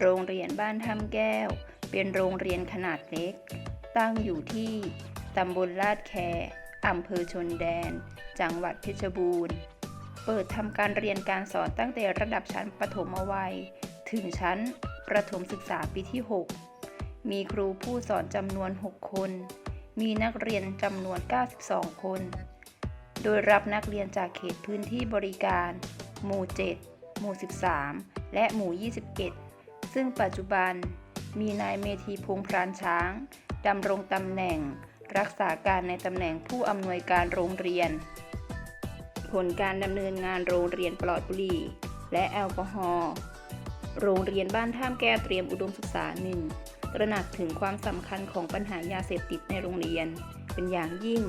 โรงเรียนบ้านถ้ำแก้ว เป็นโรงเรียนขนาดเล็ก ตั้งอยู่ที่ตำบลลาดแคอำเภอชนแดน จังหวัดเพชรบูรณ์ เปิดทำการเรียนการสอนตั้งแต่ระดับชั้นประถมวัย ถึงชั้นประถมศึกษาปีที่ 6 มีครูผู้สอนจำนวน 6 คน มีนักเรียนจำนวน 92 คน โดยรับนักเรียนจากเขตพื้นที่บริการ หมู่ 7 หมู่ 13 และหมู่ 21 ซึ่งปัจจุบันมีนายเมธีพงษ์พรานช้างดำรงตำแหน่ง รักษาการในตำแหน่งผู้อำนวยการโรงเรียน ผลการดำเนินงานโรงเรียนปลอดบุหรี่และแอลกอฮอล์โรงเรียนบ้านท่ามแก้วเตรียมอุดมศึกษาหนึ่งตระหนักถึงความสำคัญของปัญหายาเสพติดในโรงเรียน เป็นอย่างยิ่ง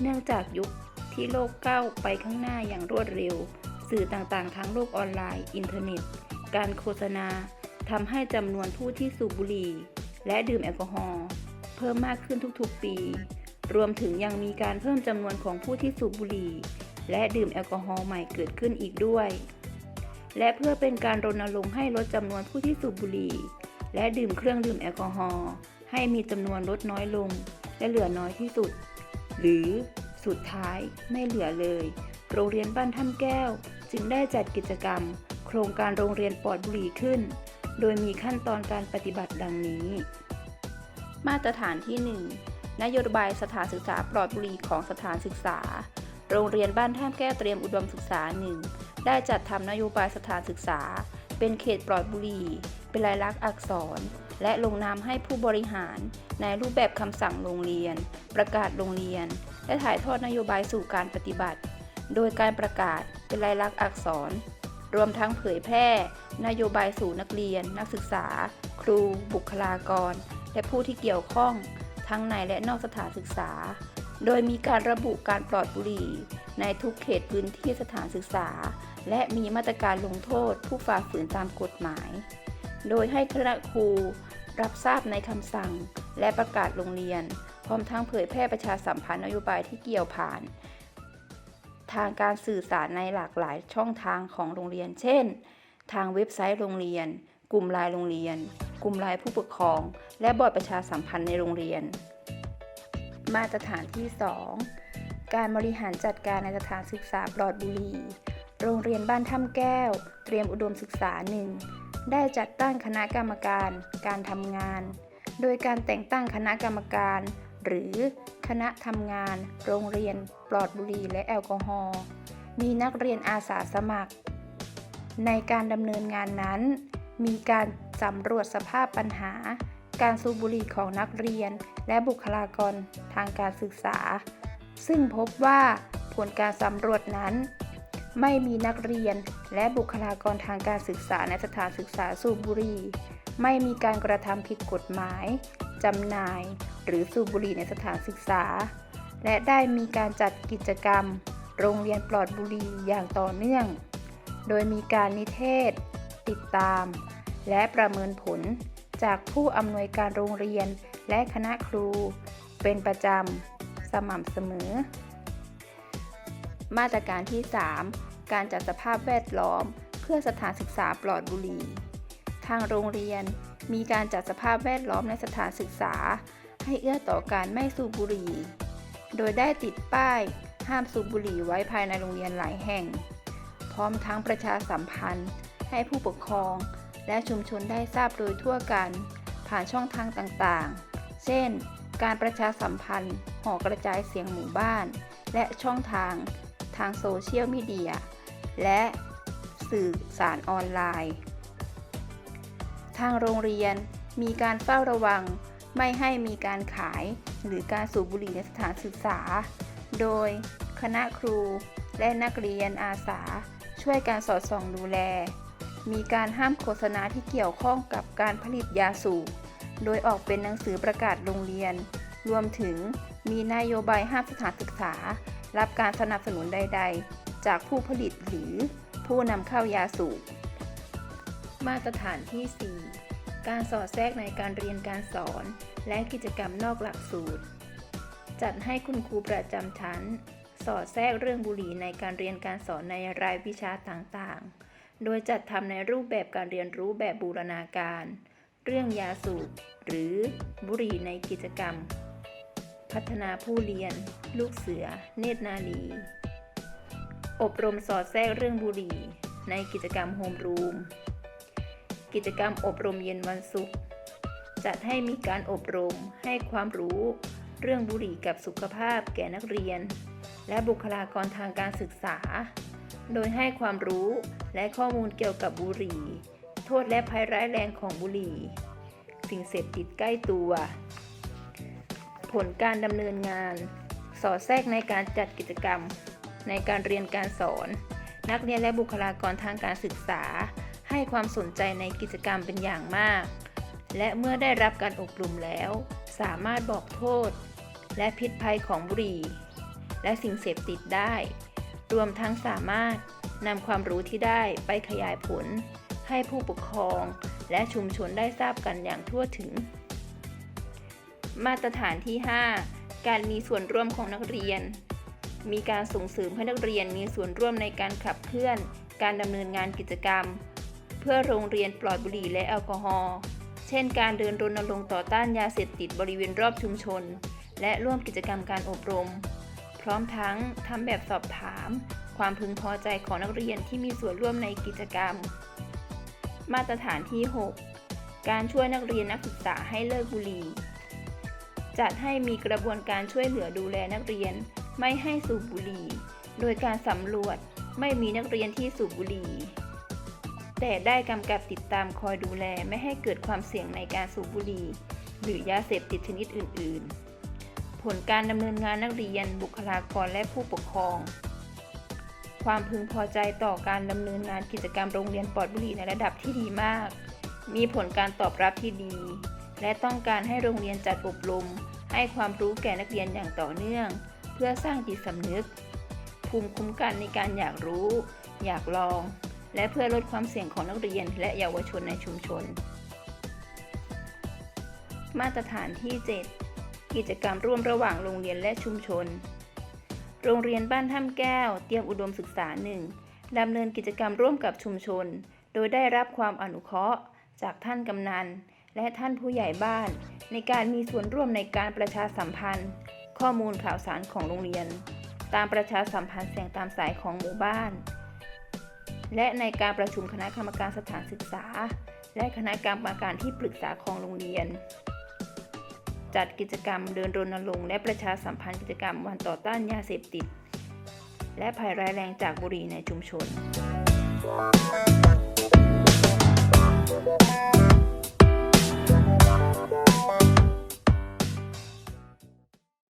เนื่องจากยุคที่โลกก้าวไปข้างหน้าอย่างรวดเร็ว สื่อต่างๆ ทั้งโลกออนไลน์ อินเทอร์เน็ต การโฆษณา ทำให้จำนวนผู้ที่สูบบุหรี่ และดื่มแอลกอฮอล์เพิ่มมากขึ้นทุกๆปี รวมถึงยังมีการเพิ่มจำนวนของผู้ที่สูบบุหรี่ และดื่มแอลกอฮอล์ใหม่เกิดขึ้นอีกด้วย และเพื่อเป็นการรณรงค์ให้ลดจำนวนผู้ที่สูบบุหรี่ และดื่มเครื่องดื่มแอลกอฮอล์ให้มีจำนวนลดน้อยลง และเหลือน้อยที่สุด หรือสุดท้ายไม่เหลือเลย โรงเรียนบ้านถ้ำแก้ว จึงได้จัดกิจกรรม โครงการโรงเรียนปลอดบุหรี่ขึ้น โดยมีขั้นตอนการปฏิบัติดังนี้ มาตรฐานที่ 1 นโยบายสถานศึกษาปลอดบุหรี่ของสถานศึกษา โรงเรียนบ้านท่ามแก้วเตรียมอุดมศึกษาหนึ่งได้จัดทำนโยบายสถานศึกษา เป็นเขตปลอดบุหรี่ เป็นลายลักษณ์อักษร และลงนามให้ผู้บริหาร ในรูปแบบคำสั่งโรงเรียน ประกาศโรงเรียน และถ่ายทอดนโยบายสู่การปฏิบัติ โดยการประกาศเป็นลายลักษณ์อักษร รวมทั้งเผยแพร่ นโยบายสู่นักเรียน นักศึกษา ครู บุคลากร และผู้ที่เกี่ยวข้อง ทั้งในและนอกสถานศึกษา โดยมีการระบุการปลอดบุหรี่ ในทุกเขตพื้นที่สถานศึกษา และมีมาตรการลงโทษ ผู้ฝ่าฝืนตามกฎหมาย โดยให้คณะครูรับทราบในคำสั่ง และประกาศโรงเรียน พร้อมทั้งเผยแพร่ประชาสัมพันธ์นโยบายที่เกี่ยวผ่าน ทางการสื่อสารในหลากหลายช่องทางของโรงเรียน เช่น ทางเว็บไซต์โรงเรียน กลุ่มไลน์โรงเรียน กลุ่มไลน์ผู้ปกครอง และบอร์ดประชาสัมพันธ์ในโรงเรียน มาตรฐานที่ 2 การบริหารจัดการในสถานศึกษาปลอดบุหรี่โรงเรียนบ้านถ้ำแก้ว เตรียมอุดมศึกษาหนึ่งได้จัดตั้งคณะกรรมการ การทำงาน โดยการแต่งตั้งคณะกรรมการ หรือคณะทำงาน โรงเรียน ปลอดบุหรี่และแอลกอฮอล์ มีนักเรียนอาสาสมัคร ในการดำเนินงานนั้น มีการสำรวจสภาพปัญหา การสูบบุหรี่ของนักเรียน และบุคลากรทางการศึกษา ซึ่งพบว่าผลการสำรวจนั้น ไม่มีนักเรียนและบุคลากรทางการศึกษาในสถานศึกษาสูบบุหรี่ ไม่มีการกระทำผิดกฎหมายจำหน่าย หรือสูบบุหรี่ในสถานศึกษา และได้มีการจัดกิจกรรม โรงเรียนปลอดบุหรี่อย่างต่อเนื่อง โดยมีการนิเทศ ติดตาม และประเมินผลจากผู้อำนวยการโรงเรียนและคณะครู เป็นประจำ สม่ำเสมอ มาตรการที่ 3 การจัดสภาพแวดล้อม เพื่อสถานศึกษาปลอดบุหรี่ ทางโรงเรียนมีการจัดสภาพแวดล้อมในสถานศึกษา ให้เอื้อต่อการไม่สูบบุหรี่ โดยได้ติดป้าย ห้ามสูบบุหรี่ไว้ภายในโรงเรียนหลายแห่ง พร้อมทั้งประชาสัมพันธ์ ให้ผู้ปกครอง และชุมชนได้ทราบโดยทั่วกัน ผ่านช่องทางต่างๆ เช่น การประชาสัมพันธ์ หอกระจายเสียงหมู่บ้าน และช่องทาง ทางโซเชียลมีเดีย และสื่อสารออนไลน์ ทางโรงเรียนมีการเฝ้าระวัง ไม่ให้มีการขายหรือการสูบบุหรี่ในสถานศึกษา โดยคณะครูและนักเรียนอาสา ช่วยการสอดส่องดูแล มีการห้ามโฆษณาที่เกี่ยวข้องกับการผลิตยาสูบ โดยออกเป็นหนังสือประกาศโรงเรียน รวมถึงมีนโยบายห้ามสถานศึกษา รับการสนับสนุนใด ๆ จากผู้ผลิตหรือผู้นำเข้ายาสูบ มาตรฐานที่4 การสอดแทรกในการเรียนการสอน และกิจกรรมนอกหลักสูตร จัดให้คุณครูประจำชั้น สอดแทรกเรื่องบุหรี่ในการเรียนการสอนในรายวิชาต่างๆ โดยจัดทำในรูปแบบการเรียนรู้แบบบูรณาการ เรื่องยาสูบหรือบุหรี่ในกิจกรรม พัฒนาผู้เรียน ลูกเสือ เนตรนาลี อบรมสอดแทรกเรื่องบุหรี่ ในกิจกรรมโฮมรูม กิจกรรมอบรมเย็นวันศุกร์จัดให้มีการอบรมให้ความรู้เรื่องบุหรี่กับสุขภาพแก่นักเรียน และบุคลากรทางการศึกษา โดยให้ความรู้และข้อมูลเกี่ยวกับบุหรี่ โทษและภัยร้ายแรงของบุหรี่ สิ่งเสพติดใกล้ตัว ผลการดำเนินงาน สอดแทรกในการจัดกิจกรรม ในการเรียนการสอน นักเรียนและบุคลากรทางการศึกษา ให้ความสนใจในกิจกรรมเป็นอย่างมาก และเมื่อได้รับการอบรมแล้ว สามารถบอกโทษ และพิษภัยของบุหรี่ และสิ่งเสพติดได้ รวมทั้งสามารถนำความรู้ที่ได้ไปขยายผล ให้ผู้ปกครอง และชุมชนได้ทราบกันอย่างทั่วถึง มาตรฐานที่ 5 การมีส่วนร่วมของนักเรียน มีการส่งเสริมให้นักเรียนมีส่วนร่วมในการขับเคลื่อน การดำเนินงานกิจกรรม เพื่อโรงเรียนปลอดบุหรี่และแอลกอฮอล์เช่น การเดินรณรงค์ต่อต้านยาเสพติดบริเวณรอบชุมชน และร่วมกิจกรรมการอบรม พร้อมทั้งทำแบบสอบถาม ความพึงพอใจของนักเรียนที่มีส่วนร่วมในกิจกรรม มาตรฐานที่ 6 การช่วยนักเรียนนักศึกษาให้เลิกบุหรี่จัดให้มีกระบวนการช่วยเหลือดูแลนักเรียนไม่ให้สูบบุหรี่ โดยการสำรวจไม่มีนักเรียนที่สูบบุหรี่ แต่ได้กำกับติดตามคอยดูแลไม่ให้เกิดความเสี่ยงในการสูบบุหรี่ หรือยาเสพติดชนิดอื่น ๆ ผลการดำเนินงานนักเรียนบุคลากรและผู้ปกครอง ความพึงพอใจต่อการดำเนินงานกิจกรรมโรงเรียนปลอดบุหรี่ในระดับที่ดีมาก มีผลการตอบรับที่ดี และต้องการให้โรงเรียนจัดอบรม ให้ความรู้แก่นักเรียนอย่างต่อเนื่อง เพื่อสร้างจิตสำนึก ภูมิคุ้มกันในการอยากรู้ อยากลอง และเพื่อลดความเสี่ยงของนักเรียนและเยาวชนในชุมชน มาตรฐานที่ 7 กิจกรรมร่วมระหว่างโรงเรียนและชุมชน โรงเรียนบ้านถ้ำแก้ว เตรียมอุดมศึกษาหนึ่งดำเนินกิจกรรมร่วมกับชุมชน โดยได้รับความอนุเคราะห์ จากท่านกำนันและท่านผู้ใหญ่บ้าน ในการมีส่วนร่วมในการประชาสัมพันธ์ ข้อมูลข่าวสารของโรงเรียน ตามประชาสัมพันธ์เสียงตามสายของหมู่บ้าน และในการประชุมคณะกรรมการสถานศึกษา และคณะกรรมการที่ปรึกษาของโรงเรียน จัดกิจกรรมเดินรณรงค์และประชาสัมพันธ์กิจกรรมวันต่อต้านยาเสพติด และภัยร้ายแรงจากบุหรี่ในชุมชน